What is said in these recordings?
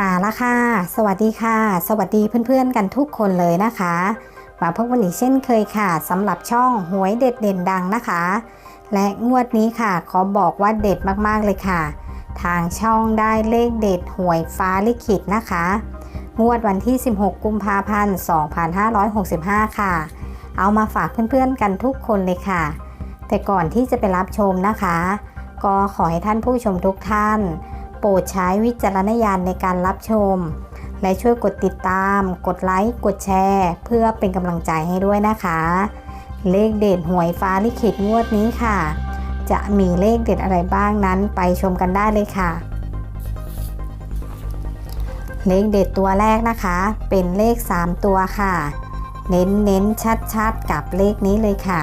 มาแล้วค่ะ สวัสดีค่ะ สวัสดีเพื่อนๆกันทุกคนเลยนะคะ มาพบกันอีกเช่นเคยค่ะสำหรับช่องหวยเด็ดเด่นดังนะคะ และงวดนี้ค่ะขอบอกว่าเด็ดมากๆเลยค่ะ ทางช่องได้เลขเด็ดหวยฟ้าลิขิตนะคะ งวดวันที่ 16 กุมภาพันธ์ 2565 ค่ะ เอามาฝากเพื่อนๆกันทุกคนเลยค่ะ แต่ก่อนที่จะไปรับชมนะคะ ก็ขอให้ท่านผู้ชมทุกท่าน โปรดใช้วิจารณญาณในการรับชม และช่วยกดติดตาม กดไลค์ กดแชร์ เพื่อเป็นกำลังใจให้ด้วยนะคะ เลขเด็ดหวยฟ้าลิขิตงวดนี้ค่ะ จะมีเลขเด็ดอะไรบ้างนั้นไปชมกันได้เลยค่ะ เลขเด็ดตัวแรกนะคะ เป็นเลข 3 ตัวค่ะ เน้นเน้นชัดชัดๆกับเลขนี้เลยค่ะ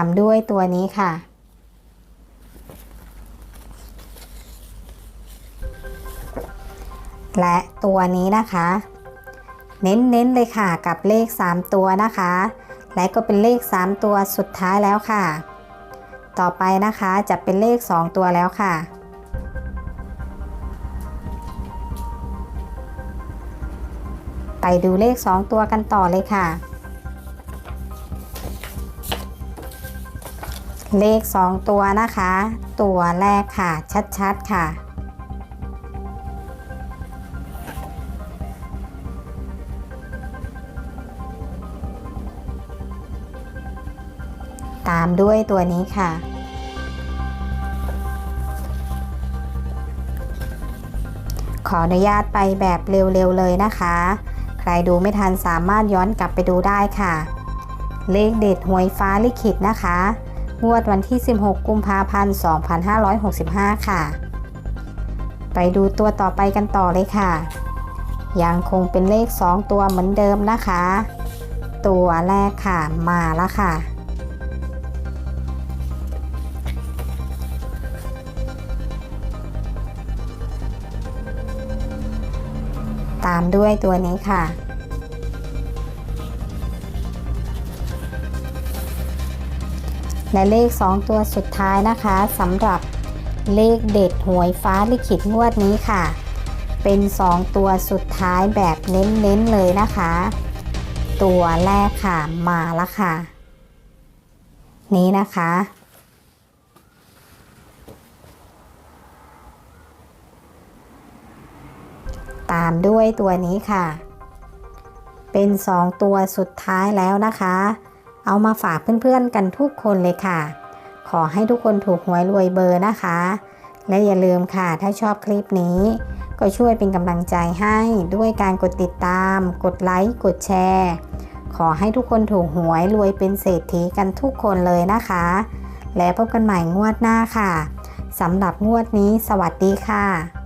ามด้วยตัวนี้ค่ะ และตัวนี้นะคะ เน้นๆเลยค่ะกับเลข 3 ตัวนะคะ และก็เป็นเลข 3 ตัวสุดท้ายแล้วค่ะ ต่อไปนะคะจะเป็นเลข 2 ตัวแล้วค่ะไปดูเลข 2 ตัวกันต่อเลยค่ะ เลข 2 ตัวนะคะ ตัวแรกค่ะชัดๆค่ะ ตามด้วยตัวนี้ค่ะ ขออนุญาตไปแบบเร็วๆเลยนะคะ ใครดูไม่ทันสามารถย้อนกลับไปดูได้ค่ะ เลขเด็ดหวยฟ้าลิขิตนะคะ งวดวันที่ 16 กุมภาพันธ์ 2565 ค่ะ ไปดูตัวต่อไปกันต่อเลยค่ะ ยังคงเป็นเลข 2 ตัวเหมือนเดิมนะคะ ตัวแรกค่ะ มาแล้วค่ะ ตามด้วยตัวนี้ค่ะ และเลข 2 ตัวสุดท้ายนะคะสำหรับเลขเด็ดหวยฟ้าลิขิตงวดนี้ค่ะ เป็น 2 ตัวสุดท้ายแบบเน้นๆเลยนะคะ ตัวแรกค่ะมาแล้วค่ะ นี้นะคะ ตามด้วยตัวนี้ค่ะ เป็น 2 ตัวสุดท้ายแล้วนะคะ เอามาฝากเพื่อนๆกันทุกคนเลยค่ะ ขอให้ทุกคนถูกหวยรวยเบอร์นะคะ และอย่าลืมค่ะถ้าชอบคลิปนี้ ก็ช่วยเป็นกำลังใจให้ด้วยการกดติดตาม กดไลค์กดแชร์ขอให้ทุกคนถูกหวยรวยเป็นเศรษฐีกันทุกคนเลยนะคะ และพบกันใหม่งวดหน้าค่ะสำหรับงวดนี้สวัสดีค่ะ